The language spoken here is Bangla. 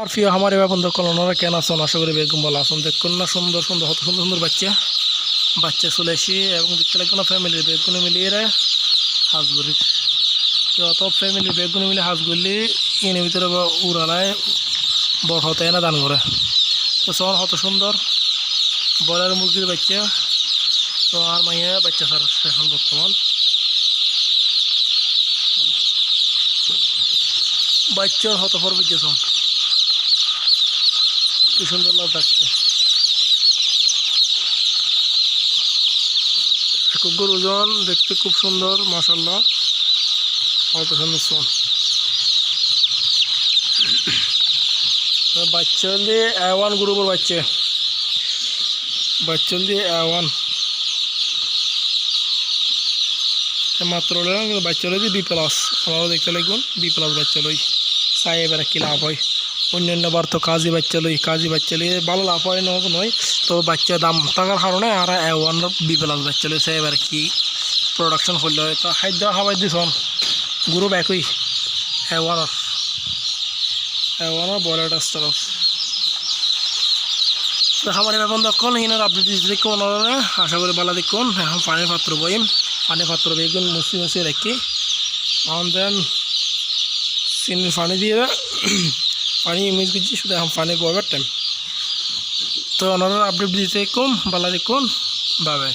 আর প্রিয় আমার এবার বন্ধু কল ওনারা কেন আছেন? আশা করি বেগম বলা আছেন। দেখুন না সুন্দর সুন্দর, হত সুন্দর সুন্দর বাচ্চা। বাচ্চা চলে এসে এবং দেখতে লাগবে না ফ্যামিলির বেগুনে মিলিয়ে এরা হাঁসগুড়ি যত ফ্যামিলির বেগুনে মিলে হাঁসগুলি এনে ভিতরে উড়ালায়, বড় হতে না দান করে। তো সবার হত সুন্দর বয়লার মুরগির বাচ্চা। তো আর মাইয়া বাচ্চা স্যার এখন বর্তমান। বাচ্চার হত ফর বুঝেছ কি সুন্দর লাভ ডাকছে। কুকুর ওজন দেখতে খুব সুন্দর মাসাল্লাহ অত সুন্দর সোন বাচ্চা দিয়ে অ্যাওয়ান গ্রুপের বাচ্চা। বাচ্চা দিয়ে অ্যাওয়ান মাত্র বাচ্চা লই বি প্লাস আমারও দেখতে লাগুন বি প্লাস বাচ্চা লই এবারে কী লাভ হয়। অন্যান্য বার তো কাজী বাচ্চা লই কাজী বাচ্চা লই ভালো লাভ হয় না নয়। তো বাচ্চা দাম থাকার কারণে আর ওয়ান বি প্লাস বাচ্চা লই চাই এবারে কি প্রোডাকশন করলে হয় তো খাদ্য খাবার দিছন গ্রুপ একই, এ ওয়ানের এ ওয়ানের বয়লার স্টক তো খাবার বন্ধ করুন হিনার আপডেট দেখুন ওনারা আশা করি ভালো দেখুন। এখন পানির পাত্র বইম পানির পাত্র বেগুন, মুসি মুসি রাখি এখন দেন চিনির পানি দিয়ে পানি ইমেজ করছি, শুধু এখন পানি বইবার টাইম তো ওনারা আপডেট দিতে কম ভালো দেখুন বাবে